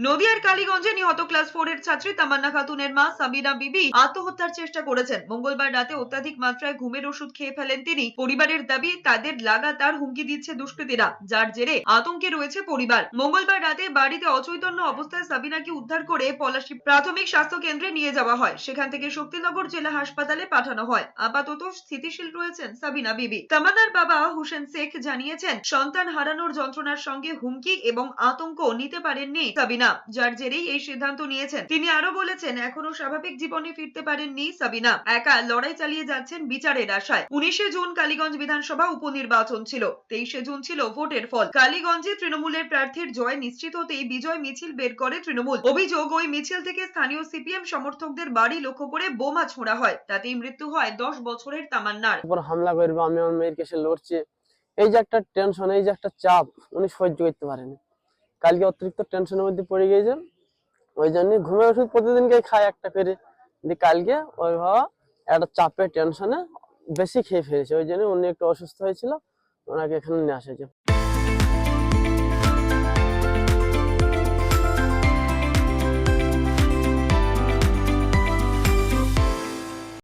নদিয়ার কালীগঞ্জে নিহত class four এর ছাত্রী তামান্না খাতুনের মা সাবিনা বিবি আত্মহত্যার চেষ্টা করেছেন। মঙ্গলবার রাতে অত্যাধিক মাত্রায় ঘুমের ওষুধ খেয়ে ফেলেন তিনি। পরিবারের দাবি, তাদের লাগাতার হুমকি দিচ্ছে দুষ্কৃতীরা, যার জেরে আতঙ্কে রয়েছে পরিবার। মঙ্গলবার রাতে বাড়িতে অচৈতন্য অবস্থায় সাবিনাকে উদ্ধার করে পলাশী প্রাথমিক স্বাস্থ্য কেন্দ্রে নিয়ে যাওয়া হয়। সেখান থেকে শক্তিনগর জেলা হাসপাতালে পাঠানো হয়। আপাতত স্থিতিশীল রয়েছেন সাবিনা বিবি। তামান্নার বাবা হুসেন শেখ জানিয়েছেন, সন্তান হারানোর যন্ত্রণার সঙ্গে হুমকি এবং আতঙ্ক নিতে পারেননি সাবিনা যার জেরেই এই সিদ্ধান্ত নিয়েছেন। তিনি আরও বলেছেন এখনও স্বাভাবিক জীবনে ফিরতে পারেননি সাবিনা। একা লড়াই চালিয়ে যাচ্ছেন বিচারের আশায়। উনিশে জুন কালীগঞ্জ বিধানসভা উপনির্বাচন ছিল। তেইশে জুন ছিল ভোটের ফল। কালীগঞ্জে তৃণমূলের প্রার্থীর জয় নিশ্চিত হতেই বিজয় মিছিল বের করে তৃণমূল। অভিযোগ, ওই মিছিল থেকে স্থানীয় সিপিএম সমর্থকদের বাড়ি লক্ষ্য করে বোমা ছোড়া হয়। তাতেই মৃত্যু হয় দশ বছরের তামান্নার। উপর হামলা করবে, আমি আমার মেয়ের কাছে লড়ছি। এই যে একটা টেনশন, এই যে একটা চাপ, উনি সহ্য করতে পারেনি। কালকে অতিরিক্ত টেনশনের মধ্যে পড়ে গিয়েছে ওই জন্য ঘুমের ওষুধ প্রতিদিনকে খায় একটা করে। দিয়ে কালকে ওই বাবা একটা চাপে টেনশনে বেশি খেয়ে ফেলেছে। ওই জন্য উনি একটু অসুস্থ হয়েছিল, ওনাকে এখানে নিয়ে আসা হয়েছে।